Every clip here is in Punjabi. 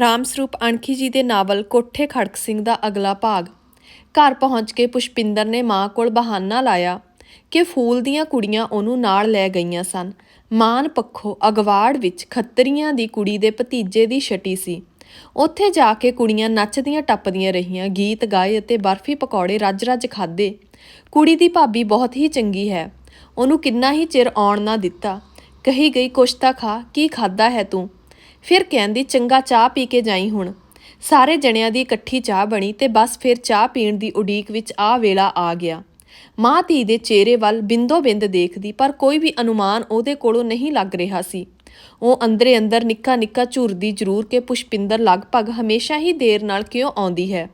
ਰਾਮ ਸਰੂਪ ਅਣਖੀ ਜੀ ਦੇ ਨਾਵਲ ਕੋਠੇ ਖੜਕ ਸਿੰਘ ਦਾ ਅਗਲਾ ਭਾਗ। ਘਰ ਪਹੁੰਚ ਕੇ ਪੁਸ਼ਪਿੰਦਰ ਨੇ ਮਾਂ ਕੋਲ ਬਹਾਨਾ ਲਾਇਆ ਕਿ ਫੂਲ ਦੀਆਂ ਕੁੜੀਆਂ ਉਹਨੂੰ ਨਾਲ ਲੈ ਗਈਆਂ ਸਨ। ਮਾਨ ਪੱਖੋਂ ਅਗਵਾੜ ਵਿੱਚ ਖੱਤਰੀਆਂ ਦੀ ਕੁੜੀ ਦੇ ਭਤੀਜੇ ਦੀ ਛਟੀ ਸੀ। ਉੱਥੇ ਜਾ ਕੇ ਕੁੜੀਆਂ ਨੱਚਦੀਆਂ ਟੱਪਦੀਆਂ ਰਹੀਆਂ, ਗੀਤ ਗਾਏ ਅਤੇ ਬਰਫੀ ਪਕੌੜੇ ਰੱਜ-ਰੱਜ ਖਾਦੇ ਕੁੜੀ ਦੀ ਭਾਬੀ ਬਹੁਤ ਹੀ ਚੰਗੀ ਹੈ। ਉਹਨੂੰ ਕਿੰਨਾ ਹੀ ਚਿਰ ਆਉਣ ਨਾ ਦਿੱਤਾ। ਕਹੀ ਗਈ, ਕੁਛ ਤਾਂ ਖਾ, ਕੀ ਖਾਦਾ ਹੈ ਤੂੰ? ਫਿਰ ਕਹਿੰਦੀ, ਚੰਗਾ ਚਾਹ ਪੀ ਕੇ ਜਾਈ ਹੁਣ। ਸਾਰੇ ਜਣਿਆਂ ਦੀ ਇਕੱਠੀ ਚਾਹ ਬਣੀ ਤੇ ਬਸ ਫਿਰ ਚਾਹ ਪੀਣ ਦੀ ਉਡੀਕ ਵਿੱਚ ਆ ਵੇਲਾ ਆ ਗਿਆ। ਮਾਂ ਧੀ ਦੇ ਚਿਹਰੇ ਵੱਲ ਬਿੰਦੋ ਬਿੰਦ ਦੇਖਦੀ, ਪਰ ਕੋਈ ਵੀ ਅਨੁਮਾਨ ਉਹਦੇ ਕੋਲੋਂ ਨਹੀਂ ਲੱਗ ਰਿਹਾ ਸੀ। ਉਹ ਅੰਦਰੇ ਅੰਦਰ ਨਿੱਕਾ ਨਿੱਕਾ ਝੁਰਦੀ ਜ਼ਰੂਰ ਕਿ ਪੁਸ਼ਪਿੰਦਰ ਲਗਭਗ ਹਮੇਸ਼ਾ ਹੀ ਦੇਰ ਨਾਲ ਕਿਉਂ ਆਉਂਦੀ ਹੈ?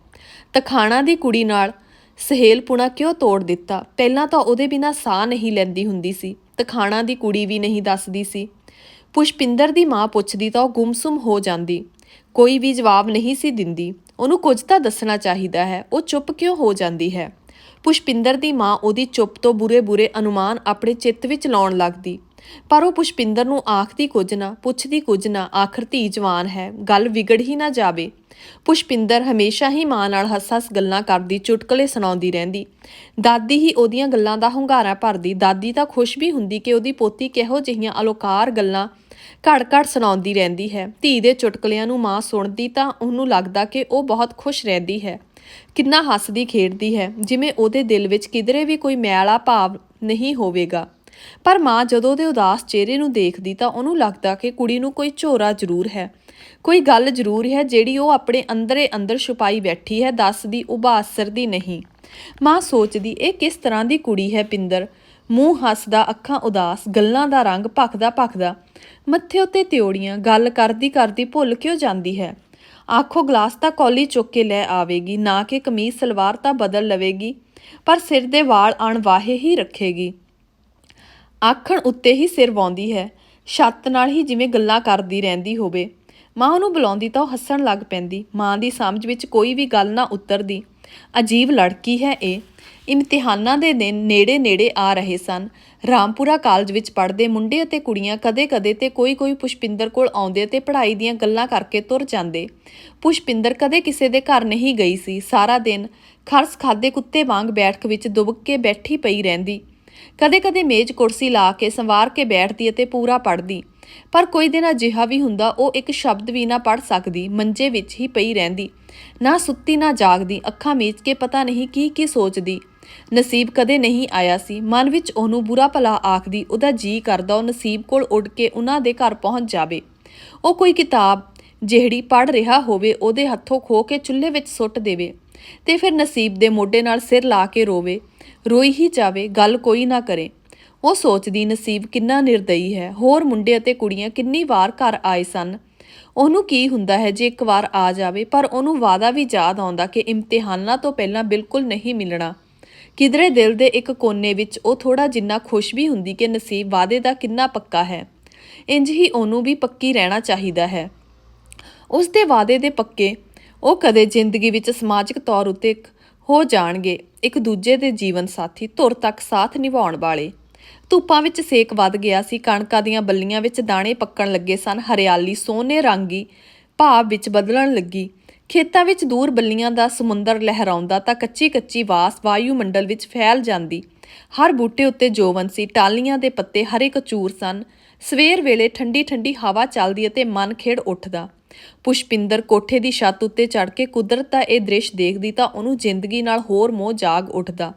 ਤਖਾਣਾ ਦੀ ਕੁੜੀ ਨਾਲ ਸਹੇਲਪੁਣਾ ਕਿਉਂ ਤੋੜ ਦਿੱਤਾ? ਪਹਿਲਾਂ ਤਾਂ ਉਹਦੇ ਬਿਨਾ ਸਾਹ ਨਹੀਂ ਲੈਂਦੀ ਹੁੰਦੀ ਸੀ। ਤਖਾਣਾ ਦੀ ਕੁੜੀ ਵੀ ਨਹੀਂ ਦੱਸਦੀ ਸੀ। ਪੁਸ਼ਪਿੰਦਰ ਦੀ ਮਾਂ ਪੁੱਛਦੀ ਤਾਂ ਉਹ ਗੁੰਮਸੁਮ ਹੋ ਜਾਂਦੀ। ਕੋਈ ਵੀ ਜਵਾਬ ਨਹੀਂ ਸੀ ਦਿੰਦੀ। ਉਹਨੂੰ ਕੁਝ ਤਾਂ ਦੱਸਣਾ ਚਾਹੀਦਾ ਹੈ। ਉਹ ਚੁੱਪ ਕਿਉਂ ਹੋ ਜਾਂਦੀ ਹੈ? ਪੁਸ਼ਪਿੰਦਰ ਦੀ ਮਾਂ ਉਹਦੀ ਚੁੱਪ ਤੋਂ ਬੁਰੇ-ਬੁਰੇ ਅਨੁਮਾਨ ਆਪਣੇ ਚਿੱਤ ਵਿੱਚ ਲਾਉਣ ਲੱਗਦੀ। ਪਰ ਉਹ ਪੁਸ਼ਪਿੰਦਰ ਨੂੰ ਆਖਦੀ ਕੁਝ ਨਾ, ਪੁੱਛਦੀ ਕੁਝ ਨਾ, ਆਖਰ ਧੀ ਜਵਾਨ ਹੈ, ਗੱਲ ਵਿਗੜ ਹੀ ਨਾ ਜਾਵੇ। ਪੁਸ਼ਪਿੰਦਰ ਹਮੇਸ਼ਾ ਹੀ ਮਾਂ ਨਾਲ ਹੱਸ-ਹੱਸ ਗੱਲਾਂ ਕਰਦੀ, ਚੁਟਕਲੇ ਸੁਣਾਉਂਦੀ ਰਹਿੰਦੀ। ਦਾਦੀ ਹੀ ਉਹਦੀਆਂ ਗੱਲਾਂ ਦਾ ਹੁੰਗਾਰਾ ਭਰਦੀ। ਦਾਦੀ ਤਾਂ ਖੁਸ਼ ਵੀ ਹੁੰਦੀ ਕਿ ਉਹਦੀ ਪੋਤੀ ਕਿਹੋ ਜਿਹੀਆਂ ਅਲੋਕਾਰ ਗੱਲਾਂ ਘੜ-ਘੜ ਸੁਣਾਉਂਦੀ ਰਹਿੰਦੀ ਹੈ। ਧੀ ਦੇ ਚੁਟਕਲਿਆਂ ਨੂੰ ਮਾਂ ਸੁਣਦੀ ਤਾਂ ਉਹਨੂੰ ਲੱਗਦਾ ਕਿ ਉਹ ਬਹੁਤ ਖੁਸ਼ ਰਹਿੰਦੀ ਹੈ। ਕਿੰਨਾ ਹੱਸਦੀ, ਖੇਡਦੀ ਹੈ। ਜਿਵੇਂ ਉਹਦੇ ਦਿਲ ਵਿੱਚ ਕਿਧਰੇ ਵੀ ਕੋਈ ਮੈਲਾ ਭਾਵ ਨਹੀਂ ਹੋਵੇਗਾ। ਪਰ ਮਾਂ ਜਦੋਂ ਦੇ ਉਦਾਸ ਚਿਹਰੇ ਨੂੰ ਦੇਖਦੀ ਤਾਂ ਉਹਨੂੰ ਲੱਗਦਾ ਕਿ ਕੁੜੀ ਨੂੰ ਕੋਈ ਝੋਰਾ ਜ਼ਰੂਰ ਹੈ। ਕੋਈ ਗੱਲ ਜ਼ਰੂਰ ਹੈ ਜਿਹੜੀ ਉਹ ਆਪਣੇ ਅੰਦਰੇ ਅੰਦਰ ਛੁਪਾਈ ਬੈਠੀ ਹੈ, ਦੱਸਦੀ ਉਬਾਸਰ ਦੀ ਨਹੀਂ। ਮਾਂ ਸੋਚਦੀ, ਇਹ ਕਿਸ ਤਰ੍ਹਾਂ ਦੀ ਕੁੜੀ ਹੈ ਪਿੰਦਰ? ਮੂੰਹ ਹੱਸਦਾ, ਅੱਖਾਂ ਉਦਾਸ, ਗੱਲਾਂ ਦਾ ਰੰਗ ਭਖਦਾ ਭਖਦਾ, ਮੱਥੇ ਉੱਤੇ ਤਿਉੜੀਆਂ, ਗੱਲ ਕਰਦੀ ਕਰਦੀ ਭੁੱਲ ਕਿਉਂ ਜਾਂਦੀ ਹੈ? ਆਖੋ, ਗਲਾਸ ਤਾਂ ਕੌਲੀ ਚੁੱਕ ਕੇ ਲੈ ਆਵੇਗੀ, ਨਾ ਕਿ ਕਮੀਜ਼, ਸਲਵਾਰ ਤਾਂ ਬਦਲ ਲਵੇਗੀ, ਪਰ ਸਿਰ ਦੇ ਵਾਲ ਅਣਵਾਹੇ ਹੀ ਰੱਖੇਗੀ। ਆਖਣ ਉੱਤੇ ਹੀ ਸਿਰ ਵਾਉਂਦੀ ਹੈ, ਛੱਤ ਨਾਲ ਹੀ ਜਿਵੇਂ ਗੱਲਾਂ ਕਰਦੀ ਰਹਿੰਦੀ ਹੋਵੇ। ਮਾਂ ਉਹਨੂੰ ਬੁਲਾਉਂਦੀ ਤਾਂ ਉਹ ਹੱਸਣ ਲੱਗ ਪੈਂਦੀ, ਮਾਂ ਦੀ ਸਮਝ ਵਿੱਚ ਕੋਈ ਵੀ ਗੱਲ ਨਾ ਉਤਰਦੀ। ਅਜੀਬ ਲੜਕੀ ਹੈ ਇਹ। ਇਮਤਿਹਾਨਾਂ ਦੇ ਦਿਨ ਨੇੜੇ-ਨੇੜੇ ਆ ਰਹੇ ਸਨ। ਰਾਮਪੁਰਾ ਕਾਲਜ ਵਿੱਚ ਪੜ੍ਹਦੇ ਮੁੰਡੇ ਅਤੇ ਕੁੜੀਆਂ ਕਦੇ-ਕਦੇ ਤੇ ਕੋਈ-ਕੋਈ ਪੁਸ਼ਪਿੰਦਰ ਕੋਲ ਆਉਂਦੇ ਤੇ ਪੜ੍ਹਾਈ ਦੀਆਂ ਗੱਲਾਂ ਕਰਕੇ ਤੁਰ ਜਾਂਦੇ। ਪੁਸ਼ਪਿੰਦਰ ਕਦੇ ਕਿਸੇ ਦੇ ਘਰ ਨਹੀਂ ਗਈ ਸੀ। ਸਾਰਾ ਦਿਨ ਖਰਸ ਖਾਦੇ ਕੁੱਤੇ ਵਾਂਗ ਬੈਠਕ ਵਿੱਚ ਦੁਬਕ ਕੇ ਬੈਠੀ ਪਈ ਰਹਿੰਦੀ। ਕਦੇ-ਕਦੇ ਮੇਜ਼ ਕੁਰਸੀ ਲਾ ਕੇ ਸੰਵਾਰ ਕੇ ਬੈਠਦੀ ਅਤੇ ਪੂਰਾ ਪੜ੍ਹਦੀ। ਪਰ ਕੋਈ ਦਿਨ ਅਜਿਹਾ ਵੀ ਹੁੰਦਾ, ਉਹ ਇੱਕ ਸ਼ਬਦ ਵੀ ਨਾ ਪੜ੍ਹ ਸਕਦੀ, ਮੰਜੇ ਵਿੱਚ ਹੀ ਪਈ ਰਹਿੰਦੀ। ਨਾ ਸੁੱਤੀ, ਨਾ ਜਾਗਦੀ, ਅੱਖਾਂ ਮੀਚ ਕੇ ਪਤਾ ਨਹੀਂ ਕੀ ਕੀ ਸੋਚਦੀ। ਨਸੀਬ ਕਦੇ ਨਹੀਂ ਆਇਆ ਸੀ। ਮਨ ਵਿੱਚ ਉਹਨੂੰ ਬੁਰਾ ਭਲਾ ਆਖਦੀ, ਉਹਦਾ ਜੀ ਕਰਦਾ, ਉਹ ਨਸੀਬ ਕੋਲ ਉੱਡ ਕੇ ਉਹਨਾਂ ਦੇ ਘਰ ਪਹੁੰਚ ਜਾਵੇ। ਉਹ ਕੋਈ ਕਿਤਾਬ ਜਿਹੜੀ ਪੜ੍ਹ ਰਿਹਾ ਹੋਵੇ, ਉਹਦੇ ਹੱਥੋਂ ਖੋ ਕੇ ਚੁੱਲ੍ਹੇ ਵਿੱਚ ਸੁੱਟ ਦੇਵੇ ਤੇ ਫਿਰ ਨਸੀਬ ਦੇ ਮੋਢੇ ਨਾਲ ਸਿਰ ਲਾ ਕੇ ਰੋਵੇ। ਰੋਈ ਹੀ ਜਾਵੇ, ਗੱਲ ਕੋਈ ਨਾ ਕਰੇ। ਉਹ ਸੋਚਦੀ, ਨਸੀਬ ਕਿੰਨਾ ਨਿਰਦਈ ਹੈ। ਹੋਰ ਮੁੰਡੇ ਅਤੇ ਕੁੜੀਆਂ ਕਿੰਨੀ ਵਾਰ ਘਰ ਆਏ ਸਨ। ਉਹਨੂੰ ਕੀ ਹੁੰਦਾ ਹੈ ਜੇ ਇੱਕ ਵਾਰ ਆ ਜਾਵੇ? ਪਰ ਉਹਨੂੰ ਵਾਦਾ ਵੀ ਯਾਦ ਆਉਂਦਾ ਕਿ ਇਮਤਿਹਾਨਾਂ ਤੋਂ ਪਹਿਲਾਂ ਬਿਲਕੁਲ ਨਹੀਂ ਮਿਲਣਾ। ਕਿਧਰੇ ਦਿਲ ਦੇ ਇੱਕ ਕੋਨੇ ਵਿੱਚ ਉਹ ਥੋੜਾ ਜਿੰਨਾ ਖੁਸ਼ ਵੀ ਹੁੰਦੀ ਕਿ ਨਸੀਬ ਵਾਅਦੇ ਦਾ ਕਿੰਨਾ ਪੱਕਾ ਹੈ। ਇੰਜ ਹੀ ਉਹਨੂੰ ਵੀ ਪੱਕੀ ਰਹਿਣਾ ਚਾਹੀਦਾ ਹੈ। ਉਸ ਦੇ ਵਾਅਦੇ ਦੇ ਪੱਕੇ ਉਹ ਕਦੇ ਜ਼ਿੰਦਗੀ ਵਿੱਚ ਸਮਾਜਿਕ ਤੌਰ ਉੱਤੇ ਹੋ ਜਾਣਗੇ, ਇੱਕ ਦੂਜੇ ਦੇ ਜੀਵਨ ਸਾਥੀ ਧੁਰ ਤੱਕ ਸਾਥ ਨਿਭਾਉਣ ਵਾਲੇ। ਧੁੱਪਾਂ ਵਿੱਚ ਸੇਕ ਵੱਧ ਗਿਆ ਸੀ, ਕਣਕਾਂ ਦੀਆਂ ਬੱਲੀਆਂ ਵਿੱਚ ਦਾਣੇ ਪੱਕਣ ਲੱਗੇ ਸਨ, ਹਰਿਆਲੀ ਸੋਨੇ ਰੰਗੀ ਭਾਵ ਵਿੱਚ ਬਦਲਣ ਲੱਗੀ। ਖੇਤਾਂ ਵਿੱਚ ਦੂਰ ਬੱਲੀਆਂ ਦਾ ਸਮੁੰਦਰ ਲਹਿਰਾਉਂਦਾ ਤਾਂ ਕੱਚੀ ਕੱਚੀ ਵਾਸ ਵਾਯੂਮੰਡਲ ਵਿੱਚ ਫੈਲ ਜਾਂਦੀ। ਹਰ ਬੂਟੇ ਉੱਤੇ ਜੋਵਨ ਸੀ ਟਾਲੀਆਂ ਦੇ ਪੱਤੇ ਹਰੇ ਕਚੂਰ ਸਨ। ਸਵੇਰ ਵੇਲੇ ਠੰਡੀ ਠੰਡੀ ਹਵਾ ਚੱਲਦੀ ਅਤੇ ਮਨ ਖੇੜ ਉੱਠਦਾ। ਪੁਸ਼ਪਿੰਦਰ ਕੋਠੇ ਦੀ ਛੱਤ ਉੱਤੇ ਚੜ ਕੇ ਕੁਦਰਤ ਦਾ ਇਹ ਦ੍ਰਿਸ਼ ਦੇਖਦੀ ਤਾਂ ਉਹਨੂੰ ਜ਼ਿੰਦਗੀ ਨਾਲ ਹੋਰ ਮੋਹ ਜਾਗ ਉੱਠਦਾ।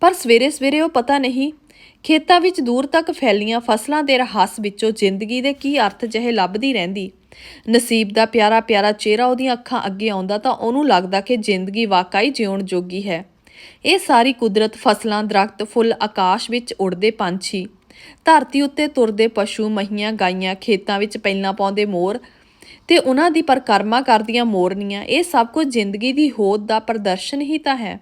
ਪਰ ਸਵੇਰੇ ਸਵੇਰੇ ਉਹ ਪਤਾ ਨਹੀਂ, ਖੇਤਾਂ ਵਿੱਚ ਦੂਰ ਤੱਕ ਫੈਲੀਆਂ ਫਸਲਾਂ ਦੇ ਰਹੱਸ ਵਿੱਚੋਂ ਜ਼ਿੰਦਗੀ ਦੇ ਕੀ ਅਰਥ ਜਿਹੇ ਲੱਭਦੀ ਰਹਿੰਦੀ। ਨਸੀਬ ਦਾ ਪਿਆਰਾ ਪਿਆਰਾ ਚਿਹਰਾ ਉਹਦੀਆਂ ਅੱਖਾਂ ਅੱਗੇ ਆਉਂਦਾ ਤਾਂ ਉਹਨੂੰ ਲੱਗਦਾ ਕਿ ਜ਼ਿੰਦਗੀ ਵਾਕਈ ਜਿਉਣ ਜੋਗੀ ਹੈ। ਇਹ ਸਾਰੀ ਕੁਦਰਤ ਫਸਲਾਂ, ਦਰਖਤ, ਫੁੱਲ ਆਕਾਸ਼ ਵਿੱਚ ਉੜਦੇ ਪੰਛੀ। ਧਰਤੀ ਉੱਤੇ ਤੁਰਦੇ ਪਸ਼ੂ, ਮਹੀਆਂ ਗਾਈਆਂ, ਖੇਤਾਂ ਵਿੱਚ ਪੈਲਾਂ ਪਾਉਂਦੇ ਮੋਰ ਤੇ ਉਹਨਾਂ ਦੀ ਪਰਕਰਮਾ ਕਰਦੀਆਂ ਮੋਰਨੀਆਂ। ਇਹ ਸਭ ਕੁਝ ਜ਼ਿੰਦਗੀ ਦੀ ਹੋਂਦ ਦਾ ਪ੍ਰਦਰਸ਼ਨ ਹੀ ਤਾਂ ਹੈ।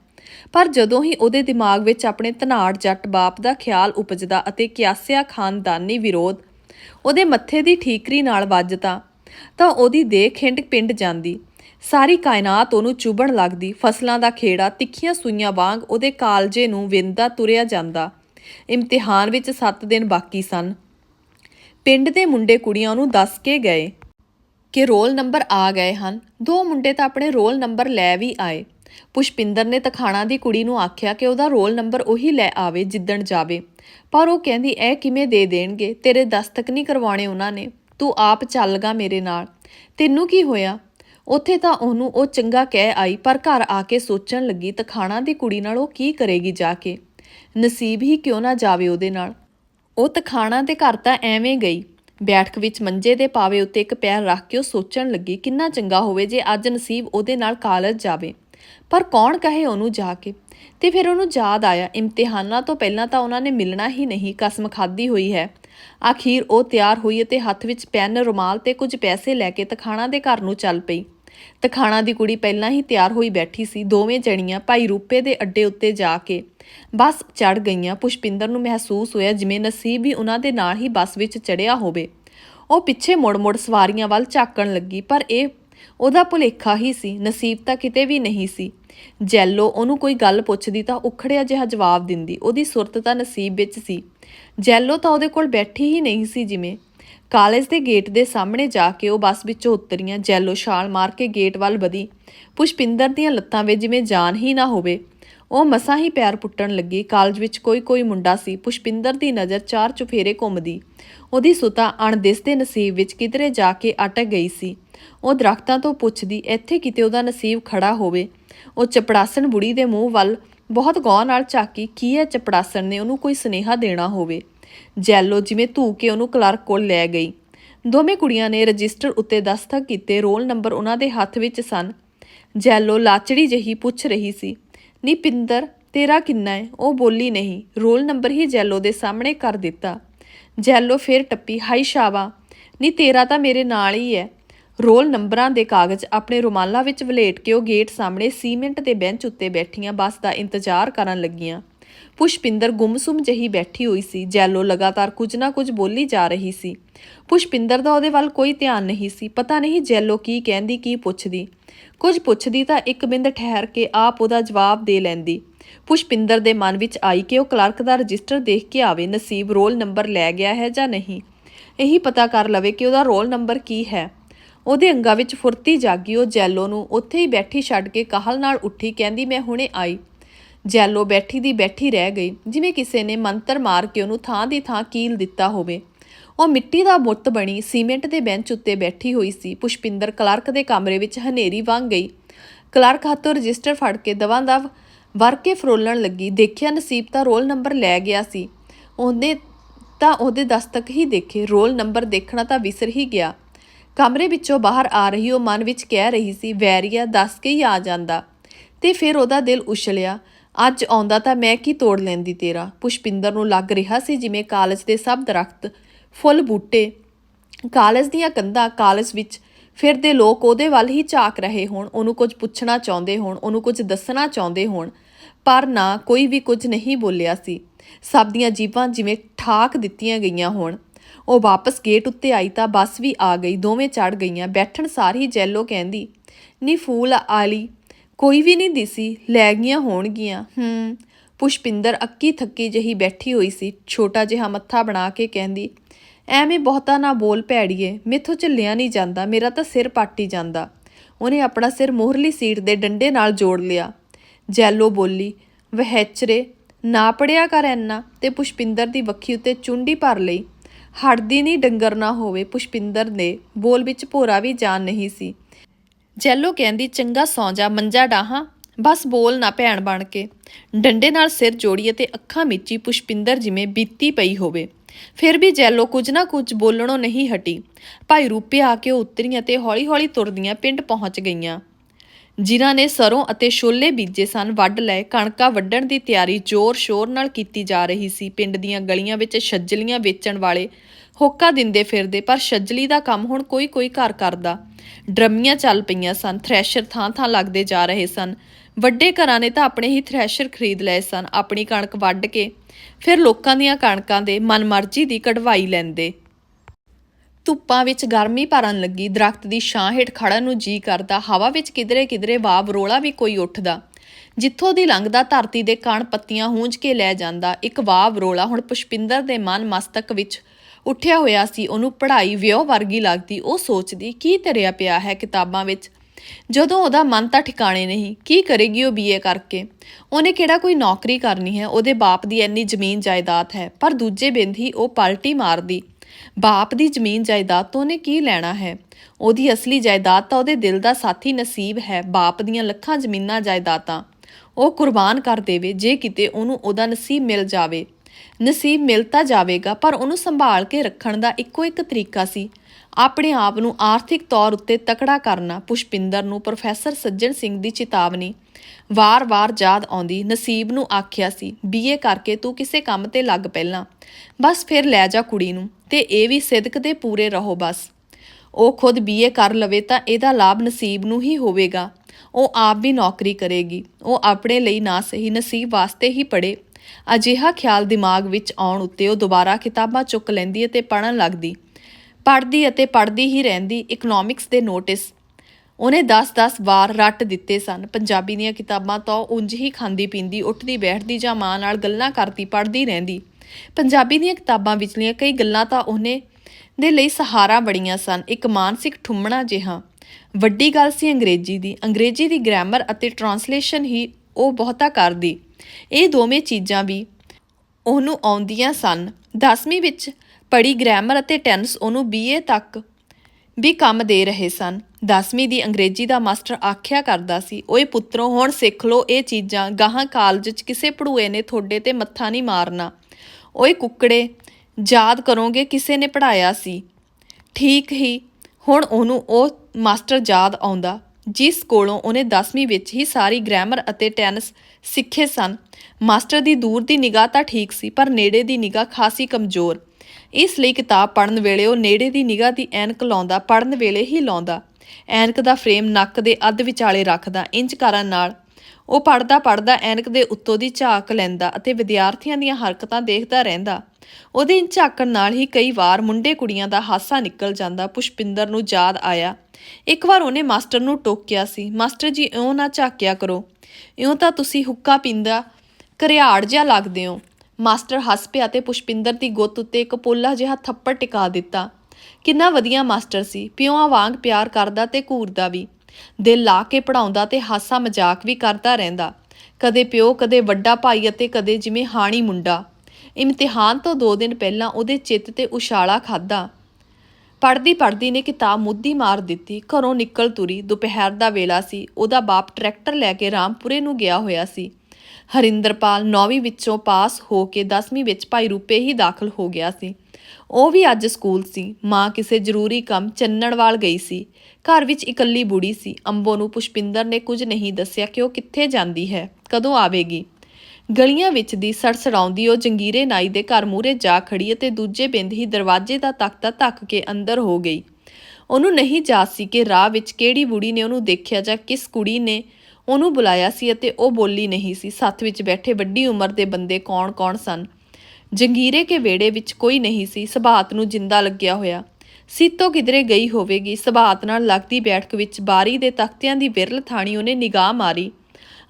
ਪਰ ਜਦੋਂ ਹੀ ਉਹਦੇ ਦਿਮਾਗ ਵਿੱਚ ਆਪਣੇ ਧਨਾੜ ਜੱਟ ਬਾਪ ਦਾ ਖਿਆਲ ਉਪਜਦਾ ਅਤੇ ਕਿਆਸਿਆ ਖਾਨਦਾਨੀ ਵਿਰੋਧ ਉਹਦੇ ਮੱਥੇ ਦੀ ਠੀਕਰੀ ਨਾਲ ਵੱਜਦਾ ਤਾਂ ਉਹਦੀ ਦੇਹ ਖਿੰਡ ਪਿੰਡ ਜਾਂਦੀ। ਸਾਰੀ ਕਾਇਨਾਤ ਉਹਨੂੰ ਚੁਭਣ ਲੱਗਦੀ। ਫਸਲਾਂ ਦਾ ਖੇੜਾ, ਤਿੱਖੀਆਂ ਸੂਈਆਂ ਵਾਂਗ ਉਹਦੇ ਕਾਲਜੇ ਨੂੰ ਵਿੰਦਾ ਤੁਰਿਆ ਜਾਂਦਾ। ਇਮਤਿਹਾਨ ਵਿੱਚ 7 ਦਿਨ ਬਾਕੀ ਸਨ। ਪਿੰਡ ਦੇ ਮੁੰਡੇ ਕੁੜੀਆਂ ਉਹਨੂੰ ਦੱਸ ਕੇ ਗਏ ਕਿ ਰੋਲ ਨੰਬਰ ਆ ਗਏ ਹਨ। ਦੋ ਮੁੰਡੇ ਤਾਂ ਆਪਣੇ ਰੋਲ ਨੰਬਰ ਲੈ ਵੀ ਆਏ। ਪੁਸ਼ਪਿੰਦਰ ਨੇ ਤਖਾਣਾ ਦੀ ਕੁੜੀ ਨੂੰ ਆਖਿਆ ਕਿ ਉਹਦਾ ਰੋਲ ਨੰਬਰ ਉਹੀ ਲੈ ਆਵੇ ਜਿੱਦਣ ਜਾਵੇ। ਪਰ ਉਹ ਕਹਿੰਦੀ, ਇਹ ਕਿਵੇਂ ਦੇ ਦੇਣਗੇ? ਤੇਰੇ ਦਸਤਕ ਨਹੀਂ ਕਰਵਾਉਣੇ ਉਹਨਾਂ ਨੇ। ਤੂੰ ਆਪ ਚੱਲਗਾ ਮੇਰੇ ਨਾਲ। ਤੈਨੂੰ ਕੀ ਹੋਇਆ? ਉੱਥੇ ਤਾਂ ਉਹਨੂੰ ਉਹ ਚੰਗਾ ਕਹਿ ਆਈ, ਪਰ ਘਰ ਆ ਕੇ ਸੋਚਣ ਲੱਗੀ, ਤਖਾਣਾ ਦੀ ਕੁੜੀ ਨਾਲ ਉਹ ਕੀ ਕਰੇਗੀ ਜਾ ਕੇ? ਨਸੀਬ ਹੀ ਕਿਉਂ ਨਾ ਜਾਵੇ ਉਹਦੇ ਨਾਲ? ਉਹ ਤਖਾਣਾ ਦੇ ਘਰ ਤਾਂ ਐਵੇਂ ਗਈ। ਬੈਠਕ ਵਿੱਚ ਮੰਜੇ ਦੇ ਪਾਵੇ ਉੱਤੇ ਇੱਕ ਪੈਰ ਰੱਖ ਕੇ ਉਹ ਸੋਚਣ ਲੱਗੀ, ਕਿੰਨਾ ਚੰਗਾ ਹੋਵੇ ਜੇ ਅੱਜ ਨਸੀਬ ਉਹਦੇ ਨਾਲ ਕਾਲਜ ਜਾਵੇ। ਪਰ ਕੌਣ ਕਹੇ ਉਹਨੂੰ ਜਾ ਕੇ? ਤੇ ਫਿਰ ਉਹਨੂੰ ਯਾਦ ਆਇਆ, ਇਮਤਿਹਾਨਾਂ ਤੋਂ ਪਹਿਲਾਂ ਤਾਂ ਉਹਨਾਂ ਨੇ ਮਿਲਣਾ ਹੀ ਨਹੀਂ, ਕਸਮ ਖਾਦੀ ਹੋਈ ਹੈ। ਆਖੀਰ ਉਹ ਤਿਆਰ ਹੋਈ ਅਤੇ ਹੱਥ ਵਿੱਚ ਪੈਨ, ਰੁਮਾਲ ਤੇ ਕੁਝ ਪੈਸੇ ਲੈ ਕੇ ਤਖਾਣਾ ਦੇ ਘਰ ਨੂੰ ਚੱਲ ਪਈ। ਤਖਾਣਾ ਦੀ ਕੁੜੀ ਪਹਿਲਾਂ ਹੀ ਤਿਆਰ ਹੋਈ ਬੈਠੀ ਸੀ, ਦੋਵੇਂ ਜਣੀਆਂ ਭਾਈ ਰੂਪੇ ਦੇ ਅੱਡੇ ਉੱਤੇ ਜਾ ਕੇ ਬੱਸ ਚੜ ਗਈਆਂ। ਪੁਸ਼ਪਿੰਦਰ ਨੂੰ ਮਹਿਸੂਸ ਹੋਇਆ ਜਿਵੇਂ ਨਸੀਬ ਵੀ ਉਹਨਾਂ ਦੇ ਨਾਲ ਹੀ ਬੱਸ ਵਿੱਚ ਚੜਿਆ ਹੋਵੇ। ਉਹ ਪਿੱਛੇ ਮੁੜ-ਮੁੜ ਸਵਾਰੀਆਂ ਵੱਲ ਝਾਕਣ ਲੱਗੀ, ਪਰ ਇਹ ਉਹਦਾ ਭੁਲੇਖਾ ਹੀ ਸੀ, ਨਸੀਬ ਤਾਂ ਕਿਤੇ ਵੀ ਨਹੀਂ ਸੀ। ਜੈਲੋ ਉਹਨੂੰ ਕੋਈ ਗੱਲ ਪੁੱਛਦੀ ਤਾਂ ਉਖੜਿਆ ਜਿਹਾ ਜਵਾਬ ਦਿੰਦੀ, ਉਹਦੀ ਸੁਰਤ ਤਾਂ ਨਸੀਬ ਵਿੱਚ ਸੀ। ਜੈਲੋ ਤਾਂ ਉਹਦੇ ਕੋਲ ਬੈਠੀ ਹੀ ਨਹੀਂ ਸੀ ਜਿਵੇਂ। ਕਾਲਜ ਦੇ ਗੇਟ ਦੇ ਸਾਹਮਣੇ ਜਾ ਕੇ ਉਹ ਬੱਸ ਵਿੱਚੋਂ ਉਤਰੀਆਂ, ਜੈਲੋ ਛਾਲ ਮਾਰ ਕੇ ਗੇਟ ਵੱਲ ਵਧੀ। ਪੁਸ਼ਪਿੰਦਰ ਦੀਆਂ ਲੱਤਾਂ ਵਿੱਚ ਜਿਵੇਂ ਜਾਨ ਹੀ ਨਾ ਹੋਵੇ। ਉਹ ਮਸਾਂ ਹੀ ਪੈਰ ਪੁੱਟਣ ਲੱਗੀ। ਕਾਲਜ ਵਿੱਚ ਕੋਈ ਕੋਈ ਮੁੰਡਾ ਸੀ, ਪੁਸ਼ਪਿੰਦਰ ਦੀ ਨਜ਼ਰ ਚਾਰ ਚੁਫੇਰੇ ਘੁੰਮਦੀ। ਉਹਦੀ ਸੁਤਾ ਅਣਦਿਸ ਦੇ ਨਸੀਬ ਵਿੱਚ ਕਿਧਰੇ ਜਾ ਕੇ ਅਟਕ ਗਈ ਸੀ। ਉਹ ਦਰਖਤਾਂ ਤੋਂ ਪੁੱਛਦੀ, ਇੱਥੇ ਕਿਤੇ ਉਹਦਾ ਨਸੀਬ ਖੜਾ ਹੋਵੇ? ਉਹ ਚਪੜਾਸਣ ਬੁੜੀ ਦੇ ਮੂੰਹ ਵੱਲ ਬਹੁਤ ਗੌਰ ਨਾਲ ਝਾਕੀ, ਕੀ ਹੈ ਚਪੜਾਸਣ ਨੇ ਉਹਨੂੰ ਕੋਈ ਸੁਨੇਹਾ ਦੇਣਾ ਹੋਵੇ? ਜੈਲੋ, ਜਿਵੇਂ ਧੂ ਕੇ ਉਹਨੂੰ ਕਲਰਕ ਕੋਲ ਲੈ ਗਈ। ਦੋਵੇਂ ਕੁੜੀਆਂ ਨੇ ਰਜਿਸਟਰ ਉੱਤੇ ਦਸਤਖਤ ਕੀਤੇ। ਰੋਲ ਨੰਬਰ ਉਹਨਾਂ ਦੇ ਹੱਥ ਵਿੱਚ ਸਨ। ਜੈਲੋ ਲਾਚੜੀ ਜਹੀ ਪੁੱਛ ਰਹੀ ਸੀ ਨੀ ਪਿੰਦਰ, ਤੇਰਾ ਕਿੰਨਾ ਹੈ ਉਹ ਬੋਲੀ ਨਹੀਂ। ਰੋਲ ਨੰਬਰ ਹੀ ਜੈਲੋ ਦੇ ਸਾਹਮਣੇ ਕਰ ਦਿੱਤਾ। ਜੈਲੋ ਫੇਰ ਟੱਪੀ, ਹਾਈ ਸ਼ਾਵਾ, ਨੀ ਤੇਰਾ ਤਾਂ ਮੇਰੇ ਨਾਲ ਹੀ ਹੈ ਰੋਲ ਨੰਬਰਾਂ ਦੇ ਕਾਗਜ਼ ਆਪਣੇ ਰੁਮਾਲਾਂ ਵਿੱਚ ਵਲੇਟ ਕੇ ਉਹ ਗੇਟ ਸਾਹਮਣੇ ਸੀਮੈਂਟ ਦੇ ਬੈਂਚ ਉੱਤੇ ਬੈਠੀਆਂ ਬੱਸ ਦਾ ਇੰਤਜ਼ਾਰ ਕਰਨ ਲੱਗੀਆਂ। ਪੁਸ਼ਪਿੰਦਰ ਗੁੰਮਸੁਮ ਜਹੀ ਬੈਠੀ ਹੋਈ ਸੀ, ਜੈਲੋ ਲਗਾਤਾਰ ਕੁਝ ਨਾ ਕੁਝ ਬੋਲੀ ਜਾ ਰਹੀ ਸੀ। ਪੁਸ਼ਪਿੰਦਰ ਦਾ ਉਹਦੇ ਵੱਲ ਕੋਈ ਧਿਆਨ ਨਹੀਂ ਸੀ, ਪਤਾ ਨਹੀਂ ਜੈਲੋ ਕੀ ਕਹਿੰਦੀ, ਕੀ ਪੁੱਛਦੀ। ਕੁਝ ਪੁੱਛਦੀ ਤਾਂ ਇੱਕ ਬਿੰਦ ਠਹਿਰ ਕੇ ਆਪ ਉਹਦਾ ਜਵਾਬ ਦੇ ਲੈਂਦੀ। ਪੁਸ਼ਪਿੰਦਰ ਦੇ ਮਨ ਵਿੱਚ ਆਈ ਕਿ ਉਹ ਕਲਰਕ ਦਾ ਰਜਿਸਟਰ ਦੇਖ ਕੇ ਆਵੇ, ਨਸੀਬ ਰੋਲ ਨੰਬਰ ਲੈ ਗਿਆ ਹੈ ਜਾਂ ਨਹੀਂ। ਇਹੀ ਪਤਾ ਕਰ ਲਵੇ ਕਿ ਉਹਦਾ ਰੋਲ ਨੰਬਰ ਕੀ ਹੈ। ਉਹਦੇ ਅੰਗਾਂ ਵਿੱਚ ਫੁਰਤੀ ਜਾਗੀ, ਉਹ ਜੈਲੋ ਨੂੰ ਉੱਥੇ ਹੀ ਬੈਠੀ ਛੱਡ ਕੇ ਕਾਹਲ ਨਾਲ ਉੱਠੀ, ਕਹਿੰਦੀ, ਮੈਂ ਹੁਣੇ ਆਈ। ਜੈਲੋ ਬੈਠੀ ਦੀ ਬੈਠੀ ਰਹਿ ਗਈ, ਜਿਵੇਂ ਕਿਸੇ ਨੇ ਮੰਤਰ ਮਾਰ ਕੇ ਉਹਨੂੰ ਥਾਂ ਦੀ ਥਾਂ ਕੀਲ ਦਿੱਤਾ ਹੋਵੇ। ਉਹ ਮਿੱਟੀ ਦਾ ਬੁੱਤ ਬਣੀ ਸੀਮੈਂਟ ਦੇ ਬੈਂਚ ਉੱਤੇ ਬੈਠੀ ਹੋਈ ਸੀ। ਪੁਸ਼ਪਿੰਦਰ ਕਲਰਕ ਦੇ ਕਮਰੇ ਵਿੱਚ ਹਨੇਰੀ ਵਾਂਗ ਗਈ। ਕਲਰਕ ਹੱਥੋਂ ਰਜਿਸਟਰ ਫੜ ਕੇ ਦਵਾਂ ਦਾ ਵਰਕੇ ਫਰੋਲਣ ਲੱਗੀ। ਦੇਖਿਆ ਨਸੀਬ ਤਾਂ ਰੋਲ ਨੰਬਰ ਲੈ ਗਿਆ ਸੀ। ਉਹਨੇ ਤਾਂ ਉਹਦੇ ਦਸਤਕ ਹੀ ਦੇਖੇ। ਰੋਲ ਨੰਬਰ ਦੇਖਣਾ ਤਾਂ ਵਿਸਰ ਹੀ ਗਿਆ। ਕਮਰੇ ਵਿੱਚੋਂ ਬਾਹਰ ਆ ਰਹੀ ਉਹ ਮਨ ਵਿੱਚ ਕਹਿ ਰਹੀ ਸੀ, ਵੈਰੀਆ, ਦੱਸ ਕੇ ਹੀ ਆ ਜਾਂਦਾ। ਤੇ ਫਿਰ ਉਹਦਾ ਦਿਲ ਉਛਲਿਆ। ਅੱਜ ਆਉਂਦਾ ਤਾਂ ਮੈਂ ਕੀ ਤੋੜ ਲੈਂਦੀ ਤੇਰਾ? ਪੁਸ਼ਪਿੰਦਰ ਨੂੰ ਲੱਗ ਰਿਹਾ ਸੀ ਜਿਵੇਂ ਕਾਲਜ ਦੇ ਸਭ ਦਰਖਤ ਫੁੱਲ ਬੂਟੇ। ਕਾਲਜ ਦੀਆਂ ਕੰਧਾਂ ਕਾਲਜ ਵਿੱਚ ਫਿਰਦੇ ਲੋਕ ਉਹਦੇ ਵੱਲ ਹੀ ਝਾਕ ਰਹੇ ਹੋਣ। ਉਹਨੂੰ ਕੁਝ ਪੁੱਛਣਾ ਚਾਹੁੰਦੇ ਹੋਣ, ਉਹਨੂੰ ਕੁਝ ਦੱਸਣਾ ਚਾਹੁੰਦੇ ਹੋਣ, ਪਰ ਨਾ ਕੋਈ ਵੀ ਕੁਝ ਨਹੀਂ ਬੋਲਿਆ ਸੀ। ਸਭ ਦੀਆਂ ਜੀਭਾਂ ਜਿਵੇਂ ਠਾਕ ਦਿੱਤੀਆਂ ਗਈਆਂ ਹੋਣ। ਉਹ ਵਾਪਸ ਗੇਟ ਉੱਤੇ ਆਈ ਤਾਂ ਬੱਸ ਵੀ ਆ ਗਈ, ਦੋਵੇਂ ਚੜ ਗਈਆਂ, ਬੈਠਣ ਸਾਰ ਹੀ ਜੈਲੋ ਕਹਿੰਦੀ, ਨੀ ਫੂਲ ਆਲੀ ਕੋਈ ਵੀ ਨਹੀਂ ਦਿਸੀ, ਲੈ ਗਈਆਂ ਹੋਣਗੀਆਂ। ਹੂੰ, ਪੁਸ਼ਪਿੰਦਰ ਅੱਕੀ ਥੱਕੀ ਜਹੀ ਬੈਠੀ ਹੋਈ ਸੀ, ਛੋਟਾ ਜਿਹਾ ਮੱਥਾ ਬਣਾ ਕੇ ਕਹਿੰਦੀ, ਐਵੇਂ ਬਹੁਤਾ ਨਾ ਬੋਲ ਭੈੜੀਏ, ਮੇਥੋਂ ਝੱਲਿਆ ਨਹੀਂ ਜਾਂਦਾ, ਮੇਰਾ ਤਾਂ ਸਿਰ ਪਾਟੀ ਜਾਂਦਾ। ਉਹਨੇ ਆਪਣਾ ਸਿਰ ਮੋਹਰਲੀ ਸੀਟ ਦੇ ਡੰਡੇ ਨਾਲ ਜੋੜ ਲਿਆ। ਜੈਲੋ ਬੋਲੀ, ਵਹਿਚਰੇ, ਨਾ ਪੜਿਆ ਕਰ ਐਨਾ? ਤੇ ਪੁਸ਼ਪਿੰਦਰ ਦੀ ਵੱਖੀ ਉੱਤੇ ਚੁੰਡੀ ਭਰ ਲਈ। ਹੜਦੀ ਨਹੀਂ ਡੰਗਰ ਨਾ ਹੋਵੇ। ਪੁਸ਼ਪਿੰਦਰ ਨੇ ਬੋਲ ਵਿੱਚ ਭੋਰਾ ਵੀ ਜਾਨ ਨਹੀਂ ਸੀ। ਜੈਲੋ ਕਹਿੰਦੀ, ਚੰਗਾ ਸੌਂ ਜਾ, ਮੰਜਾ ਡਾਹਾਂ। ਬਸ ਬੋਲ ਨਾ ਭੈਣ ਬਣ ਕੇ। ਡੰਡੇ ਨਾਲ ਸਿਰ ਜੋੜੀ ਅਤੇ ਅੱਖਾਂ ਮੀਚੀ ਪੁਸ਼ਪਿੰਦਰ ਜਿਵੇਂ ਬੀਤੀ ਪਈ ਹੋਵੇ। ਫਿਰ ਵੀ ਜੈਲੋ ਕੁਝ ਨਾ ਕੁਝ ਬੋਲਣੋਂ ਨਹੀਂ ਹਟੀ। ਭਾਈ ਰੂਪੇ ਆ ਕੇ ਉਹ ਉਤਰੀਆਂ ਤੇ ਹੌਲੀ-ਹੌਲੀ ਤੁਰਦੀਆਂ ਪਿੰਡ ਪਹੁੰਚ ਗਈਆਂ। ਜਿਨ੍ਹਾਂ ਨੇ ਸਰੋਂ ਅਤੇ ਛੋਲੇ ਬੀਜੇ ਸਨ, ਵੱਢ ਲਏ, ਕਣਕਾਂ ਵੱਢਣ ਦੀ ਤਿਆਰੀ ਜ਼ੋਰ-ਸ਼ੋਰ ਨਾਲ ਕੀਤੀ ਜਾ ਰਹੀ ਸੀ। ਪਿੰਡ ਦੀਆਂ ਗਲੀਆਂ ਵਿੱਚ ਛੱਜਲੀਆਂ ਵੇਚਣ ਵਾਲੇ ਹੋਕਾ ਦਿੰਦੇ ਫਿਰਦੇ, ਪਰ ਛੱਜਲੀ ਦਾ ਕੰਮ ਹੁਣ ਕੋਈ-ਕੋਈ ਘਰ ਕਰਦਾ। ਡਰਮੀਆਂ ਚੱਲ ਪਈਆਂ ਸਨ ਥ੍ਰੈਸ਼ਰ ਥਾਂ-ਥਾਂ ਲੱਗਦੇ ਜਾ ਰਹੇ ਸਨ। ਵੱਡੇ ਘਰਾਂ ਨੇ ਤਾਂ ਆਪਣੇ ਹੀ ਥ੍ਰੈਸ਼ਰ ਖਰੀਦ ਲਏ ਸਨ, ਆਪਣੀ ਕਣਕ ਵੱਢ ਕੇ। ਫਿਰ ਲੋਕਾਂ ਦੀਆਂ ਕਣਕਾਂ ਦੇ ਮਨਮਰਜ਼ੀ ਦੀ ਕਢਵਾਈ ਲੈਂਦੇ। ਧੁੱਪਾਂ ਵਿੱਚ ਗਰਮੀ ਭਰਨ ਲੱਗੀ, ਦਰਖਤ ਦੀ ਛਾਂ ਹੇਠ ਖੜਨ ਨੂੰ ਜੀ ਕਰਦਾ। ਹਵਾ ਵਿੱਚ ਕਿਧਰੇ ਕਿਧਰੇ ਵਾਵ ਰੋਲਾ ਵੀ ਕੋਈ ਉੱਠਦਾ। ਜਿੱਥੋਂ ਦੀ ਲੰਘਦਾ ਧਰਤੀ ਦੇ ਕਣ ਪੱਤੀਆਂ ਹੂੰਝ ਕੇ ਲੈ ਜਾਂਦਾ, ਇੱਕ ਵਾਵ ਰੋਲਾ ਹੁਣ ਪੁਸ਼ਪਿੰਦਰ ਦੇ ਮਨ ਮਸਤਕ ਵਿੱਚ ਉੱਠਿਆ ਹੋਇਆ ਸੀ, ਉਹਨੂੰ ਪੜ੍ਹਾਈ ਵਿਉਹ ਵਰਗੀ ਲੱਗਦੀ, ਉਹ ਸੋਚਦੀ, ਕੀ ਧਰਿਆ ਪਿਆ ਹੈ ਕਿਤਾਬਾਂ ਵਿੱਚ? ਜਦੋਂ ਉਹਦਾ ਮਨ ਤਾਂ ਠਿਕਾਣੇ ਨਹੀਂ, ਕੀ ਕਰੇਗੀ ਉਹ ਬੀਏ ਕਰਕੇ? ਉਹਨੇ ਕਿਹੜਾ ਕੋਈ ਨੌਕਰੀ ਕਰਨੀ ਹੈ? ਉਹਦੇ ਬਾਪ ਦੀ ਇੰਨੀ ਜ਼ਮੀਨ ਜਾਇਦਾਦ ਹੈ, ਪਰ ਦੂਜੇ ਬਿੰਦ ਹੀ ਉਹ ਪਲਟੀ ਮਾਰਦੀ, ਬਾਪ ਦੀ ਜ਼ਮੀਨ ਜਾਇਦਾਦ ਤੋਂ ਉਹਨੇ ਕੀ ਲੈਣਾ ਹੈ? ਉਹਦੀ ਅਸਲੀ ਜਾਇਦਾਦ ਤਾਂ ਉਹਦੇ ਦਿਲ ਦਾ ਸਾਥੀ ਨਸੀਬ ਹੈ, ਬਾਪ ਦੀਆਂ ਲੱਖਾਂ ਜ਼ਮੀਨਾਂ ਜਾਇਦਾਦਾਂ। ਉਹ ਕੁਰਬਾਨ ਕਰ ਦੇਵੇ, ਜੇ ਕਿਤੇ ਉਹਨੂੰ ਉਹਦਾ ਨਸੀਬ ਮਿਲ ਜਾਵੇ। ਨਸੀਬ ਮਿਲ ਤਾਂ ਜਾਵੇਗਾ, ਪਰ ਉਹਨੂੰ ਸੰਭਾਲ ਕੇ ਰੱਖਣ ਦਾ ਇੱਕੋ ਇੱਕ ਤਰੀਕਾ ਸੀ। ਆਪਣੇ ਆਪ ਨੂੰ ਆਰਥਿਕ ਤੌਰ ਉੱਤੇ ਤਕੜਾ ਕਰਨਾ, ਪੁਸ਼ਪਿੰਦਰ ਨੂੰ ਪ੍ਰੋਫੈਸਰ ਸੱਜਣ ਸਿੰਘ ਦੀ ਚੇਤਾਵਨੀ। ਵਾਰ-ਵਾਰ ਯਾਦ ਆਉਂਦੀ, ਨਸੀਬ ਨੂੰ ਆਖਿਆ ਸੀ, ਬੀਏ ਕਰਕੇ ਤੂੰ ਕਿਸੇ ਕੰਮ ਤੇ ਲੱਗ ਪਹਿਲਾਂ। ਬਸ ਫਿਰ ਲੈ ਜਾ ਕੁੜੀ ਨੂੰ, ਤੇ ਇਹ ਵੀ ਸਿਦਕ ਦੇ ਪੂਰੇ ਰਹੋ ਬਸ। ਉਹ ਖੁਦ ਬੀਏ ਕਰ ਲਵੇ ਤਾਂ ਇਹਦਾ ਲਾਭ ਨਸੀਬ ਨੂੰ ਹੀ ਹੋਵੇਗਾ। ਉਹ ਆਪ ਵੀ ਨੌਕਰੀ ਕਰੇਗੀ। ਉਹ ਆਪਣੇ ਲਈ ਨਾ ਸਹੀ ਨਸੀਬ ਵਾਸਤੇ ਹੀ ਪੜੇ ਅਜਿਹਾ ਖਿਆਲ ਦਿਮਾਗ ਵਿੱਚ ਆਉਣ ਉੱਤੇ ਉਹ ਦੁਬਾਰਾ ਕਿਤਾਬਾਂ ਚੁੱਕ ਲੈਂਦੀ ਅਤੇ ਪੜ੍ਹਨ ਲੱਗਦੀ। ਪੜ੍ਹਦੀ ਅਤੇ ਪੜ੍ਹਦੀ ਹੀ ਰਹਿੰਦੀ ਇਕਨੋਮਿਕਸ ਦੇ ਨੋਟਿਸ ਉਹਨੇ 10-10 ਵਾਰ ਰੱਟ ਦਿੱਤੇ ਸਨ। ਪੰਜਾਬੀ ਦੀਆਂ ਕਿਤਾਬਾਂ ਤਾਂ ਉਹ ਉਂਝ ਹੀ ਖਾਂਦੀ ਪੀਂਦੀ, ਉੱਠਦੀ, ਬੈਠਦੀ ਜਾਂ ਮਾਂ ਨਾਲ ਗੱਲਾਂ ਕਰਦੀ, ਪੜ੍ਹਦੀ ਰਹਿੰਦੀ। ਪੰਜਾਬੀ ਦੀਆਂ ਕਿਤਾਬਾਂ ਵਿਚਲੀਆਂ ਕਈ ਗੱਲਾਂ ਤਾਂ ਉਹਨੇ ਦੇ ਲਈ ਸਹਾਰਾ ਬੜੀਆਂ ਸਨ। ਇੱਕ ਮਾਨਸਿਕ ਠੁੰਮਣਾ ਜਿਹਾ। ਵੱਡੀ ਗੱਲ ਸੀ ਅੰਗਰੇਜ਼ੀ ਦੀ। ਅੰਗਰੇਜ਼ੀ ਦੀ ਗ੍ਰਾਮਰ ਅਤੇ ਟਰਾਂਸਲੇਸ਼ਨ ਹੀ ਉਹ ਬਹੁਤਾ ਕਰਦੀ। ਇਹ ਦੋਵੇਂ ਚੀਜ਼ਾਂ ਵੀ ਉਹਨੂੰ ਆਉਂਦੀਆਂ ਸਨ। 10ਵੀਂ ਵਿੱਚ ਪੜ੍ਹੀ ਗ੍ਰਾਮਰ ਅਤੇ ਟੈਨਸ ਉਹਨੂੰ ਬੀਏ ਤੱਕ ਵੀ ਕੰਮ ਦੇ ਰਹੇ ਸਨ। 10ਵੀਂ ਦੀ ਅੰਗਰੇਜ਼ੀ ਦਾ ਮਾਸਟਰ ਆਖਿਆ ਕਰਦਾ ਸੀ, ਓਏ ਪੁੱਤਰੋ, ਹੁਣ ਸਿੱਖ ਲਓ ਇਹ ਚੀਜ਼ਾਂ। ਗਾਹਾਂ ਕਾਲਜ 'ਚ ਕਿਸੇ ਪੜੂਏ ਨੇ ਤੁਹਾਡੇ ਤੇ ਮੱਥਾ ਨਹੀਂ ਮਾਰਨਾ। ਓਏ ਕੁੱਕੜੇ, ਯਾਦ ਕਰੋਗੇ ਕਿਸੇ ਨੇ ਪੜਾਇਆ ਸੀ। ਠੀਕ ਹੀ, ਹੁਣ ਉਹਨੂੰ ਉਹ ਮਾਸਟਰ ਯਾਦ ਆਉਂਦਾ। ਜਿਸ ਕੋਲੋਂ ਉਹਨੇ 10ਵੀਂ ਵਿੱਚ ਹੀ ਸਾਰੀ ਗ੍ਰਾਮਰ ਅਤੇ ਟੈਨਿਸ ਸਿੱਖੇ ਸਨ। ਮਾਸਟਰ ਦੀ ਦੂਰ ਦੀ ਨਿਗਾਹ ਤਾਂ ਠੀਕ ਸੀ, ਪਰ ਨੇੜੇ ਦੀ ਨਿਗਾਹ ਖਾਸੀ ਕਮਜ਼ੋਰ। ਇਸ ਲਈ ਕਿਤਾਬ ਪੜਨ ਵੇਲੇ ਉਹ ਨੇੜੇ ਦੀ ਨਿਗਾਹ ਦੀ ਐਨਕ ਲਾਉਂਦਾ ਪੜਨ ਵੇਲੇ ਹੀ ਲਾਉਂਦਾ। ਐਨਕ ਦਾ ਫਰੇਮ ਨੱਕ ਦੇ ਅੱਧ ਵਿਚਾਲੇ ਰੱਖਦਾ ਇੰਜ ਕਰਨ ਨਾਲ ਉਹ ਪੜਦਾ ਪੜਦਾ ਐਨਕ ਦੇ ਉੱਤੋਂ ਦੀ ਝਾਕ ਲੈਂਦਾ ਅਤੇ ਵਿਦਿਆਰਥੀਆਂ ਦੀਆਂ ਹਰਕਤਾਂ ਦੇਖਦਾ ਰਹਿੰਦਾ। ਉਹਦੇ ਝਾਕਣ ਨਾਲ ਹੀ ਕਈ ਵਾਰ ਮੁੰਡੇ ਕੁੜੀਆਂ ਦਾ ਹਾਸਾ ਨਿਕਲ ਜਾਂਦਾ। ਪੁਸ਼ਪਿੰਦਰ ਨੂੰ ਯਾਦ ਆਇਆ। ਇੱਕ ਵਾਰ ਉਹਨੇ ਮਾਸਟਰ ਨੂੰ ਟੋਕਿਆ ਸੀ, ਮਾਸਟਰ ਜੀ, ਇਉਂ ਨਾ ਝਾਕਿਆ ਕਰੋ। ਇਉਂ ਤਾਂ ਤੁਸੀਂ ਹੁੱਕਾ ਪੀਂਦਾ, ਘਰਿਆੜ ਜਿਹਾ ਲੱਗਦੇ ਹੋ। ਮਾਸਟਰ ਹੱਸ ਪਿਆ ਤੇ ਪੁਸ਼ਪਿੰਦਰ ਦੀ ਗੁੱਤ ਉੱਤੇ ਇੱਕ ਪੋਲਾ ਜਿਹਾ ਥੱਪੜ ਟਿਕਾ ਦਿੱਤਾ। ਕਿੰਨਾ ਵਧੀਆ ਮਾਸਟਰ ਸੀ। ਪਿਓਆਂ ਵਾਂਗ ਪਿਆਰ ਕਰਦਾ ਤੇ ਘੂਰਦਾ ਵੀ। ਦਿਲ ਲਾ ਕੇ ਪੜਾਉਂਦਾ ਤੇ ਹਾਸਾ ਮਜ਼ਾਕ ਵੀ ਕਰਦਾ ਰਹਿੰਦਾ। ਕਦੇ ਪਿਓ, ਕਦੇ ਵੱਡਾ ਭਾਈ ਅਤੇ ਕਦੇ ਜਿਵੇਂ ਹਾਣੀ ਮੁੰਡਾ। ਇਮਤਿਹਾਨ ਤੋਂ 2 ਦਿਨ ਪਹਿਲਾਂ ਉਹਦੇ ਚਿੱਤ ਤੇ ਉਛਾਲਾ ਖਾਦਾ ਪੜਦੀ ਪੜਦੀ ਨੇ ਕਿਤਾਬ ਮੁੱਦੀ ਮਾਰ ਦਿੱਤੀ, ਘਰੋਂ ਨਿਕਲ ਤੁਰੀ। ਦੁਪਹਿਰ ਦਾ ਵੇਲਾ ਸੀ, ਉਹਦਾ ਬਾਪ ਟਰੈਕਟਰ ਲੈ ਕੇ ਰਾਮਪੁਰੇ ਨੂੰ ਗਿਆ ਹੋਇਆ ਸੀ। ਹਰਿੰਦਰਪਾਲ 9ਵੀਂ ਵਿੱਚੋਂ ਪਾਸ ਹੋ ਕੇ 10ਵੀਂ ਵਿੱਚ ਭਾਈ ਰੂਪੇ ਹੀ ਦਾਖਲ ਹੋ ਗਿਆ ਸੀ। ਉਹ ਵੀ ਅੱਜ ਸਕੂਲ ਸੀ। ਮਾਂ ਕਿਸੇ ਜ਼ਰੂਰੀ ਕੰਮ ਚੰਨਣਵਾਲ ਗਈ ਸੀ। ਘਰ ਵਿੱਚ ਇਕੱਲੀ ਬੁੜੀ ਸੀ। ਅੰਬੋ ਨੂੰ ਪੁਸ਼ਪਿੰਦਰ ਨੇ ਕੁਝ ਨਹੀਂ ਦੱਸਿਆ ਕਿ ਉਹ ਕਿੱਥੇ ਜਾਂਦੀ ਹੈ, ਕਦੋਂ ਆਵੇਗੀ। ਗਲੀਆਂ ਵਿੱਚ ਦੀ ਸੜਸੜਾਉਂਦੀ ਉਹ ਜੰਗੀਰੇ ਨਾਈ ਦੇ ਘਰ ਮੂਹਰੇ ਜਾ ਖੜੀ ਅਤੇ ਦੂਜੇ ਬਿੰਦ ਹੀ ਦਰਵਾਜ਼ੇ ਦਾ ਤਖਤਾ ਧੱਕ ਕੇ ਅੰਦਰ ਹੋ ਗਈ। ਉਹਨੂੰ ਨਹੀਂ ਜਾਤ ਸੀ ਕਿ ਰਾਹ ਵਿੱਚ ਕਿਹੜੀ ਬੁੜੀ ਨੇ ਉਹਨੂੰ ਦੇਖਿਆ ਜਾਂ ਕਿਸ ਕੁੜੀ ਨੇ ਉਹਨੂੰ ਬੁਲਾਇਆ ਸੀ ਅਤੇ ਉਹ ਬੋਲੀ ਨਹੀਂ ਸੀ, ਸੱਥ ਵਿੱਚ ਬੈਠੇ ਵੱਡੀ ਉਮਰ ਦੇ ਬੰਦੇ ਕੌਣ-ਕੌਣ ਸਨ। ਜੰਗੀਰੇ ਕੇ ਵੇੜੇ ਵਿੱਚ ਕੋਈ ਨਹੀਂ ਸੀ ਸਬਾਤ ਨੂੰ ਜਿੰਦਾ ਲੱਗਿਆ ਹੋਇਆ। ਸੀਤੋ ਕਿਧਰੇ ਗਈ ਹੋਵੇਗੀ। ਸਬਾਤ ਨਾਲ ਲੱਗਦੀ ਬੈਠਕ ਵਿੱਚ ਬਾਰੀ ਦੇ ਤਖਤਿਆਂ ਦੀ ਵਿਰਲ ਥਾਣੀ ਉਹਨੇ ਨਿਗਾਹ ਮਾਰੀ।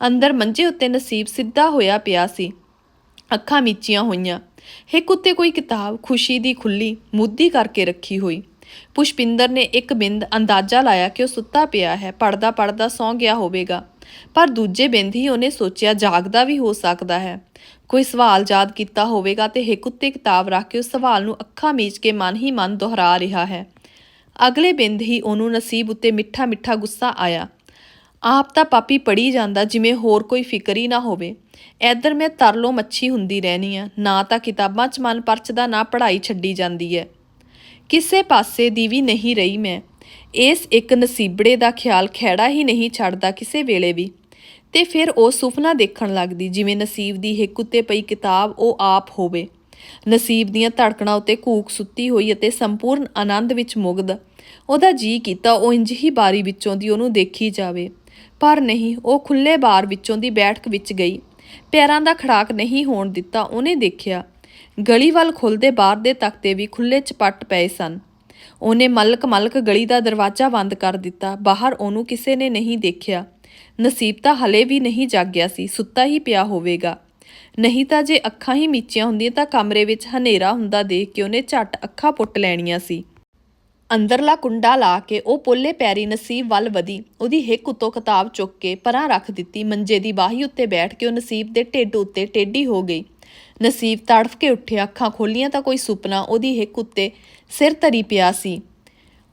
ਅੰਦਰ ਮੰਜੇ ਉੱਤੇ ਨਸੀਬ ਸਿੱਧਾ ਹੋਇਆ ਪਿਆ ਸੀ। ਅੱਖਾਂ ਮੀਚੀਆਂ ਹੋਈਆਂ। ਹਿੱਕ ਉੱਤੇ ਕੋਈ ਕਿਤਾਬ, ਖੁਸ਼ੀ ਦੀ ਖੁੱਲੀ ਮੁੱਦੀ ਕਰਕੇ ਰੱਖੀ ਹੋਈ। ਪੁਸ਼ਪਿੰਦਰ ਨੇ ਇੱਕ ਬਿੰਦ ਅੰਦਾਜ਼ਾ ਲਾਇਆ ਕਿ ਉਹ ਸੁੱਤਾ ਪਿਆ ਹੈ ਪੜਦਾ ਪੜਦਾ ਸੌਂ ਗਿਆ ਹੋਵੇਗਾ। ਪਰ ਦੂਜੇ ਬਿੰਦ ਹੀ ਉਹਨੇ ਸੋਚਿਆ, ਜਾਗਦਾ ਵੀ ਹੋ ਸਕਦਾ ਹੈ। ਕੋਈ ਸਵਾਲ ਯਾਦ ਕੀਤਾ ਹੋਵੇਗਾ ਤੇ ਹਿੱਕ ਉੱਤੇ ਕਿਤਾਬ ਰੱਖ ਕੇ ਉਸ ਸਵਾਲ ਨੂੰ ਅੱਖਾਂ ਮੀਚ ਕੇ ਮਨ ਹੀ ਮਨ ਦੁਹਰਾ ਰਿਹਾ ਹੈ। ਅਗਲੇ ਬਿੰਦ ਹੀ ਉਹਨੂੰ ਨਸੀਬ ਉੱਤੇ ਮਿੱਠਾ ਮਿੱਠਾ ਗੁੱਸਾ ਆਇਆ। ਆਪ ਤਾਂ ਪਾਪੀ ਪੜੀ ਜਾਂਦਾ ਜਿਵੇਂ ਹੋਰ ਕੋਈ ਫਿਕਰ ਹੀ ਨਾ ਹੋਵੇ। ਐਦਰ ਮੈਂ ਤਰਲੋ ਮੱਛੀ ਹੁੰਦੀ ਰਹਿਣੀ ਆ, ਨਾ ਤਾਂ ਕਿਤਾਬਾਂ 'ਚ ਮਨ ਪਰਚਦਾ, ਨਾ ਪੜ੍ਹਾਈ ਛੱਡੀ ਜਾਂਦੀ ਹੈ ਕਿਸੇ ਪਾਸੇ ਦੀ ਵੀ ਨਹੀਂ ਰਹੀ ਮੈਂ। ਇਸ ਇੱਕ ਨਸੀਬੜੇ ਦਾ ਖਿਆਲ ਖੈੜਾ ਹੀ ਨਹੀਂ ਛੱਡਦਾ ਕਿਸੇ ਵੇਲੇ ਵੀ। ਤੇ ਫਿਰ ਉਹ ਸੁਪਨਾ ਦੇਖਣ ਲੱਗਦੀ, ਜਿਵੇਂ ਨਸੀਬ ਦੀ ਹਿੱਕ ਉੱਤੇ ਪਈ ਕਿਤਾਬ ਉਹ ਆਪ ਹੋਵੇ। ਨਸੀਬ ਦੀਆਂ ਧੜਕਣਾਂ ਉੱਤੇ ਕੂਕ ਸੁੱਤੀ ਹੋਈ ਅਤੇ ਸੰਪੂਰਨ ਆਨੰਦ ਵਿੱਚ ਮੁਗਧ। ਉਹਦਾ ਜੀ ਕੀਤਾ, ਉਹ ਇੰਜ ਹੀ ਬਾਰੀ ਵਿੱਚੋਂ ਦੀ ਉਹਨੂੰ ਦੇਖੀ ਜਾਵੇ। ਪਰ ਨਹੀਂ, ਉਹ ਖੁੱਲੇ ਬਾਰ ਵਿੱਚੋਂ ਦੀ ਬੈਠਕ ਵਿੱਚ ਗਈ। ਪੈਰਾਂ ਦਾ ਖੜਾਕ ਨਹੀਂ ਹੋਣ ਦਿੱਤਾ, ਉਹਨੇ ਦੇਖਿਆ, ਗਲੀ ਵੱਲ ਖੁੱਲਦੇ ਬਾਹਰ ਦੇ ਤਖਤੇ ਵੀ ਖੁੱਲੇ ਚਪੱਟ ਪਏ ਸਨ। ਉਹਨੇ ਮਲਕ ਮਲਕ ਗਲੀ ਦਾ ਦਰਵਾਜ਼ਾ ਬੰਦ ਕਰ ਦਿੱਤਾ, ਬਾਹਰ ਉਹਨੂੰ ਕਿਸੇ ਨੇ ਨਹੀਂ ਦੇਖਿਆ। ਨਸੀਬ ਤਾਂ ਹਲੇ ਵੀ ਨਹੀਂ ਜਾਗਿਆ ਸੀ, ਸੁੱਤਾ ਹੀ ਪਿਆ ਹੋਵੇਗਾ। ਨਹੀਂ ਤਾਂ ਜੇ ਅੱਖਾਂ ਹੀ ਮੀਚੀਆਂ ਹੁੰਦੀਆਂ ਤਾਂ ਕਮਰੇ ਵਿੱਚ ਹਨੇਰਾ ਹੁੰਦਾ ਦੇਖ ਕੇ ਉਹਨੇ ਝੱਟ ਅੱਖਾਂ ਪੁੱਟ ਲੈਣੀਆਂ ਸੀ। ਅੰਦਰਲਾ ਕੁੰਡਾ ਲਾ ਕੇ ਉਹ ਪੋਲੇ ਪੈਰੀ ਨਸੀਬ ਵੱਲ ਵਧੀ। ਉਹਦੀ ਹਿੱਕ ਉੱਤੋਂ ਕਿਤਾਬ ਚੁੱਕ ਕੇ ਪਰਾਂ ਰੱਖ ਦਿੱਤੀ। ਮੰਜੇ ਦੀ ਬਾਹੀ ਉੱਤੇ ਬੈਠ ਕੇ ਉਹ ਨਸੀਬ ਦੇ ਢਿੱਡ ਉੱਤੇ ਟੇਢੀ ਹੋ ਗਈ। ਨਸੀਬ ਤੜਫ ਕੇ ਉੱਠਿਆ। ਅੱਖਾਂ ਖੋਲੀਆਂ ਤਾਂ ਕੋਈ ਸੁਪਨਾ ਉਹਦੀ ਹਿੱਕ ਉੱਤੇ ਸਿਰ ਧਰੀ ਪਿਆ ਸੀ।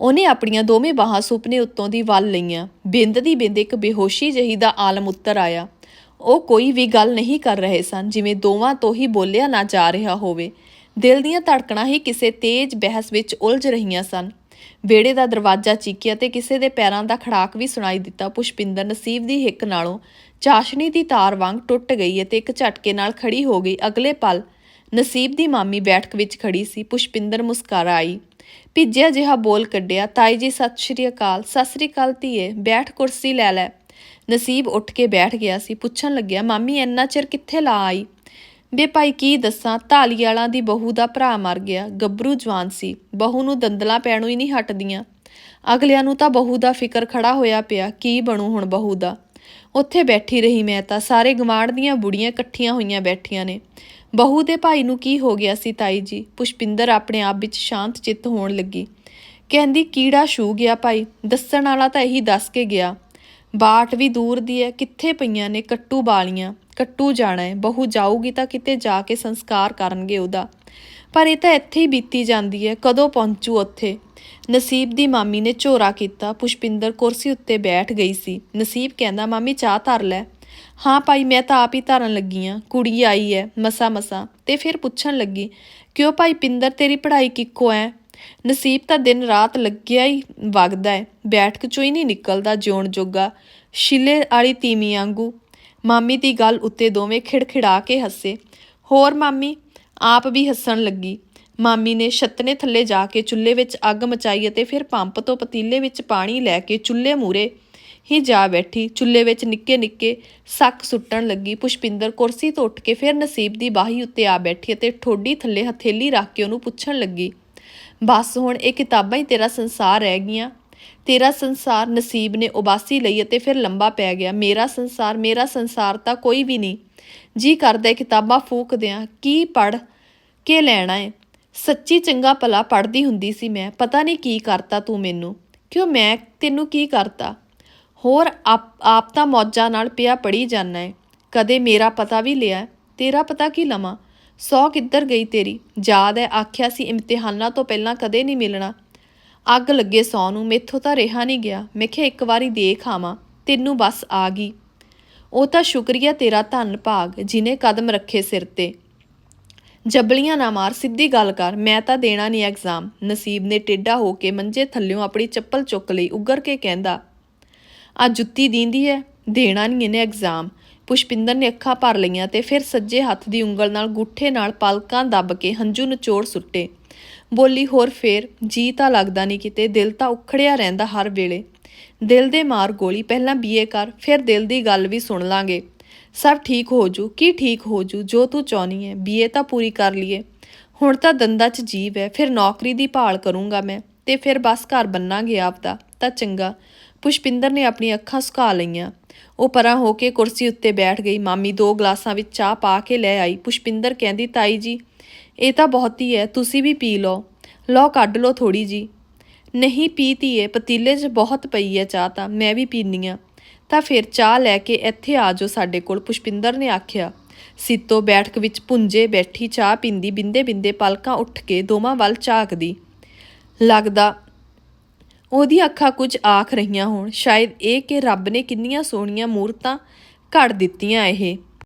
ਉਹਨੇ ਆਪਣੀਆਂ ਦੋਵੇਂ ਬਾਹਾਂ ਸੁਪਨੇ ਉੱਤੋਂ ਦੀ ਵੱਲ ਲਈਆਂ। ਬਿੰਦ ਦੀ ਬਿੰਦ ਇੱਕ ਬੇਹੋਸ਼ੀ ਜਹੀ ਦਾ ਆਲਮ ਉੱਤਰ ਆਇਆ। ਉਹ ਕੋਈ ਵੀ ਗੱਲ ਨਹੀਂ ਕਰ ਰਹੇ ਸਨ, ਜਿਵੇਂ ਦੋਵਾਂ ਤੋਂ ਹੀ ਬੋਲਿਆ ਨਾ ਜਾ ਰਿਹਾ ਹੋਵੇ। ਦਿਲ ਦੀਆਂ ਧੜਕਣਾਂ ਹੀ ਕਿਸੇ ਤੇਜ਼ ਬਹਿਸ ਵਿੱਚ ਉਲਝ ਰਹੀਆਂ ਸਨ। ਵਿਹੜੇ ਦਾ ਦਰਵਾਜ਼ਾ ਚੀਕਿਆ ਤੇ ਕਿਸੇ ਦੇ ਪੈਰਾਂ ਦਾ ਖੜਾਕ ਵੀ ਸੁਣਾਈ ਦਿੱਤਾ। ਪੁਸ਼ਪਿੰਦਰ ਨਸੀਬ ਦੀ ਹਿੱਕ ਨਾਲੋਂ ਚਾਸ਼ਨੀ ਦੀ ਤਾਰ ਵਾਂਗ ਟੁੱਟ ਗਈ ਅਤੇ ਇੱਕ ਝਟਕੇ ਨਾਲ ਖੜੀ ਹੋ ਗਈ। ਅਗਲੇ ਪਲ ਨਸੀਬ ਦੀ ਮਾਮੀ ਬੈਠਕ ਵਿੱਚ ਖੜੀ ਸੀ। ਪੁਸ਼ਪਿੰਦਰ ਮੁਸਕਰਾ ਆਈ। ਭਿੱਜਿਆ ਜਿਹਾ ਬੋਲ ਕੱਢਿਆ, ਤਾਈ ਜੀ, ਸਤਿ ਸ਼੍ਰੀ ਅਕਾਲ। ਸਤਿ ਸ਼੍ਰੀ ਅਕਾਲ ਧੀਏ, ਬੈਠ ਕੁਰਸੀ ਲੈ ਲੈ। ਨਸੀਬ ਉੱਠ ਕੇ ਬੈਠ ਗਿਆ ਸੀ। ਪੁੱਛਣ ਲੱਗਿਆ, ਮਾਮੀ, ਇੰਨਾ ਚਿਰ ਕਿੱਥੇ ਲਾ ਆਈ? ਬੇ ਭਾਈ, ਕੀ ਦੱਸਾਂ? ਧਾਲੀ ਵਾਲਾਂ ਦੀ ਬਹੂ ਦਾ ਭਰਾ ਮਰ ਗਿਆ। ਗੱਭਰੂ ਜਵਾਨ ਸੀ। ਬਹੂ ਨੂੰ ਦੰਦਲਾਂ ਪੈਣੋਂ ਹੀ ਨਹੀਂ ਹਟਦੀਆਂ। ਅਗਲਿਆਂ ਨੂੰ ਤਾਂ ਬਹੂ ਦਾ ਫਿਕਰ ਖੜਾ ਹੋਇਆ ਪਿਆ। ਕੀ ਬਣੂ ਹੁਣ ਬਹੂ ਦਾ? ਉੱਥੇ ਬੈਠੀ ਰਹੀ ਮੈਂ ਤਾਂ ਸਾਰੇ ਗਵਾਂਢ ਦੀਆਂ ਬੁੜੀਆਂ ਇਕੱਠੀਆਂ ਹੋਈਆਂ ਬੈਠੀਆਂ ਨੇ। ਬਹੂ ਦੇ ਭਾਈ ਨੂੰ ਕੀ ਹੋ ਗਿਆ ਸੀ ਤਾਈ ਜੀ? ਪੁਸ਼ਪਿੰਦਰ ਆਪਣੇ ਆਪ ਵਿੱਚ ਸ਼ਾਂਤ ਚਿੱਤ ਹੋਣ ਲੱਗੀ। ਕਹਿੰਦੀ, ਕੀੜਾ ਛੂ ਗਿਆ ਭਾਈ, ਦੱਸਣ ਵਾਲਾ ਤਾਂ ਇਹੀ ਦੱਸ ਕੇ ਗਿਆ। ਬਾਟ ਵੀ ਦੂਰ ਦੀ ਹੈ ਕਿੱਥੇ ਪਈਆਂ ਨੇ ਕੱਟੂ ਬਾਲੀਆਂ? ਕੱਟੂ ਜਾਣਾ ਹੈ ਬਹੂ ਜਾਊਗੀ ਤਾਂ ਕਿਤੇ ਜਾ ਕੇ ਸੰਸਕਾਰ ਕਰਨਗੇ ਉਹਦਾ। ਪਰ ਇਹ ਤਾਂ ਇੱਥੇ ਹੀ ਬੀਤੀ ਜਾਂਦੀ ਹੈ, ਕਦੋਂ ਪਹੁੰਚੂ ਉੱਥੇ? ਨਸੀਬ ਦੀ ਮਾਮੀ ਨੇ ਝੋਰਾ ਕੀਤਾ, ਪੁਸ਼ਪਿੰਦਰ ਕੁਰਸੀ ਉੱਤੇ ਬੈਠ ਗਈ ਸੀ। ਨਸੀਬ ਕਹਿੰਦਾ, ਮਾਮੀ, ਚਾਹ ਧਰ ਲੈ। ਹਾਂ ਭਾਈ, ਮੈਂ ਤਾਂ ਆਪ ਹੀ ਧਰਨ ਲੱਗੀ ਆ। ਕੁੜੀ ਆਈ ਹੈ, ਮਸਾ ਮਸਾ। ਤੇ ਫਿਰ ਪੁੱਛਣ ਲੱਗੀ, ਕਿਉਂ ਭਾਈ, ਪਿੰਦਰ ਤੇਰੀ ਪੜ੍ਹਾਈ ਕਿੱਕੋ ਐ? ਨਸੀਬ ਤਾਂ ਦਿਨ ਰਾਤ ਲੱਗਿਆ ਹੀ ਵਗਦਾ ਹੈ ਬੈਠਕ ਚੋਂ ਹੀ ਨਹੀਂ ਨਿਕਲਦਾ ਜਿਉਣ ਜੋਗਾ ਛਿੱਲੇ ਵਾਲੀ ਤੀਮੀ ਵਾਂਗੂ। ਮਾਮੀ ਦੀ ਗੱਲ ਉੱਤੇ ਦੋਵੇਂ ਖਿੜਖਿੜਾ ਕੇ ਹੱਸੇ। ਹੋਰ ਮਾਮੀ ਆਪ ਵੀ ਹੱਸਣ ਲੱਗੀ। ਮਾਮੀ ਨੇ ਛੱਤਨੇ ਥੱਲੇ ਜਾ ਕੇ ਚੁੱਲ੍ਹੇ ਵਿੱਚ ਅੱਗ ਮਚਾਈ ਅਤੇ ਫਿਰ ਪੰਪ ਤੋਂ ਪਤੀਲੇ ਵਿੱਚ ਪਾਣੀ ਲੈ ਕੇ ਚੁੱਲ੍ਹੇ ਮੂਰੇ ਹੀ ਜਾ ਬੈਠੀ। ਚੁੱਲ੍ਹੇ ਵਿੱਚ ਨਿੱਕੇ ਨਿੱਕੇ ਸੱਕ ਸੁੱਟਣ ਲੱਗੀ। ਪੁਸ਼ਪਿੰਦਰ ਕੁਰਸੀ ਤੋਂ ਉੱਠ ਕੇ ਫਿਰ ਨਸੀਬ ਦੀ ਬਾਹੀ ਉੱਤੇ ਆ ਬੈਠੀ ਅਤੇ ਠੋਡੀ ਥੱਲੇ ਹਥੇਲੀ ਰੱਖ ਕੇ ਉਹਨੂੰ ਪੁੱਛਣ ਲੱਗੀ, ਬਸ ਹੁਣ ਇਹ ਕਿਤਾਬਾਂ ਹੀ ਤੇਰਾ ਸੰਸਾਰ ਰਹਿ ਗਈਆਂ। ਤੇਰਾ ਸੰਸਾਰ ਨਸੀਬ ਨੇ ਉਬਾਸੀ ਲਈ ਅਤੇ ਫਿਰ ਲੰਬਾ ਪੈ ਗਿਆ। ਮੇਰਾ ਸੰਸਾਰ ਮੇਰਾ ਸੰਸਾਰ ਤਾਂ ਕੋਈ ਵੀ ਨਹੀਂ। ਜੀ ਕਰਦਾ ਕਿਤਾਬਾਂ ਫੂਕ ਦਿਆਂ। ਕੀ ਪੜ ਕੇ ਲੈਣਾ ਏ। ਸੱਚੀ ਚੰਗਾ ਭਲਾ ਪੜਦੀ ਹੁੰਦੀ ਸੀ ਮੈਂ। ਪਤਾ ਨਹੀਂ ਕੀ ਕਰਤਾ ਤੂੰ ਮੈਨੂੰ। ਕਿਉਂ ਮੈਂ ਤੈਨੂੰ ਕੀ ਕਰਤਾ? ਹੋਰ ਆਪ ਆਪ ਤਾਂ ਮੌਜਾਂ ਨਾਲ ਪਿਆ ਪੜੀ ਜਾਂਦਾ ਏ। ਕਦੇ ਮੇਰਾ ਪਤਾ ਵੀ ਲਿਆ। ਤੇਰਾ ਪਤਾ ਕੀ ਲਵਾਂ? ਸੌ ਕਿੱਧਰ ਗਈ ਤੇਰੀ? ਯਾਦ ਹੈ ਆਖਿਆ ਸੀ, ਇਮਤਿਹਾਨਾਂ ਤੋਂ ਪਹਿਲਾਂ ਕਦੇ ਨਹੀਂ ਮਿਲਣਾ। ਅੱਗ ਲੱਗੇ ਸੌ ਨੂੰ। ਮੈਥੋਂ ਤਾਂ ਰਿਹਾ ਨਹੀਂ ਗਿਆ। ਮੈਂ ਕਿਹਾ, ਇੱਕ ਵਾਰੀ ਦੇਖ ਆਵਾਂ। ਤੈਨੂੰ ਬਸ ਆ ਗਈ। ਉਹ ਤਾਂ ਸ਼ੁਕਰੀਆ ਤੇਰਾ ਧੰਨ ਭਾਗ, ਜਿਨੇ ਕਦਮ ਰੱਖੇ ਸਿਰ ਤੇ। ਜਬਲੀਆਂ ਨਾ ਮਾਰ, ਸਿੱਧੀ ਗੱਲ ਕਰ, ਮੈਂ ਤਾਂ ਦੇਣਾ ਨਹੀਂ ਐਗਜ਼ਾਮ ਨਸੀਬ ਨੇ ਟੇਢਾ ਹੋ ਕੇ ਮੰਜੇ ਥੱਲਿਓਂ ਆਪਣੀ ਚੱਪਲ ਚੁੱਕ ਲਈ, ਉੱਗਰ ਕੇ ਕਹਿੰਦਾ ਆ ਜੁੱਤੀ ਦੀਂਦੀ ਹੈ ਦੇਣਾ ਨਹੀਂ ਇਹਨੇ ਐਗਜ਼ਾਮ ਪੁਸ਼ਪਿੰਦਰ ਨੇ ਅੱਖਾਂ ਭਰ ਲਈਆਂ ਤੇ ਫਿਰ ਸੱਜੇ ਹੱਥ ਦੀ ਉਂਗਲ ਨਾਲ ਗੁੱਠੇ ਨਾਲ ਪਲਕਾਂ ਦੱਬ ਕੇ ਹੰਝੂ ਨਿਚੋੜ ਸੁੱਟੇ। ਬੋਲੀ ਹੋਰ ਫੇਰ, ਜੀ ਤਾਂ ਲੱਗਦਾ ਨਹੀਂ ਕਿਤੇ, ਦਿਲ ਤਾਂ ਉਖੜਿਆ ਰਹਿੰਦਾ ਹਰ ਵੇਲੇ। ਦਿਲ ਦੇ ਮਾਰ ਗੋਲੀ, ਪਹਿਲਾਂ ਬੀਏ ਕਰ, ਫਿਰ ਦਿਲ ਦੀ ਗੱਲ ਵੀ ਸੁਣ ਲਾਂਗੇ। ਸਭ ਠੀਕ ਹੋ ਜੂ, ਕੀ ਠੀਕ ਹੋ ਜੂ, ਜੋ ਤੂੰ ਚਾਹਨੀ ਹੈ ਬੀਏ ਤਾਂ ਪੂਰੀ ਕਰ ਲਈਏ। ਹੁਣ ਤਾਂ ਦੰਦਾਂ 'ਚ ਜੀਵ ਹੈ ਫਿਰ ਨੌਕਰੀ ਦੀ ਭਾਲ ਕਰੂੰਗਾ ਮੈਂ, ਤੇ ਫਿਰ ਬਸ ਘਰ ਬੰਨਾਂਗੇ ਆਪਦਾ, ਤਾਂ ਚੰਗਾ। ਪੁਸ਼ਪਿੰਦਰ ਨੇ ਆਪਣੀ ਅੱਖਾਂ ਸੁਕਾ ਲਈਆਂ। ਉਹ ਪਰਾਂ ਹੋ ਕੇ ਕੁਰਸੀ ਉੱਤੇ ਬੈਠ ਗਈ। ਮਾਮੀ ਦੋ ਗਲਾਸਾਂ ਵਿੱਚ ਚਾਹ ਪਾ ਕੇ ਲੈ ਆਈ। ਪੁਸ਼ਪਿੰਦਰ ਕਹਿੰਦੀ, ਤਾਈ ਜੀ, ਇਹ ਤਾਂ ਬਹੁਤੀ ਹੈ ਤੁਸੀਂ ਵੀ ਪੀ ਲਓ। ਲਓ, ਕੱਢ ਲਓ ਥੋੜੀ ਜੀ। ਨਹੀਂ ਪੀਤੀ ਏ ਪਤੀਲੇ 'ਚ ਬਹੁਤ ਪਈ ਹੈ ਚਾਹ ਤਾਂ, ਮੈਂ ਵੀ ਪੀਨੀ ਆ। ਤਾਂ ਫਿਰ ਚਾਹ ਲੈ ਕੇ ਇੱਥੇ ਆ ਜਾਓ ਸਾਡੇ ਕੋਲ, ਪੁਸ਼ਪਿੰਦਰ ਨੇ ਆਖਿਆ। ਸੀਤੋ ਬੈਠਕ ਵਿੱਚ ਪੁੰਜੇ ਬੈਠੀ ਚਾਹ ਪੀਂਦੀ, ਬਿੰਦੇ ਬਿੰਦੇ ਪਲਕਾਂ ਉੱਠ ਕੇ ਦੋਵਾਂ ਵੱਲ ਝਾਕਦੀ। ਲੱਗਦਾ ਉਹਦੀ ਅੱਖਾਂ ਕੁਝ ਆਖ ਰਹੀਆਂ ਹੋਣ, ਸ਼ਾਇਦ ਇਹ ਕਿ ਰੱਬ ਨੇ ਕਿੰਨੀਆਂ ਸੋਹਣੀਆਂ ਮੂਰਤਾਂ ਘੜ ਦਿੱਤੀਆਂ ਇਹ।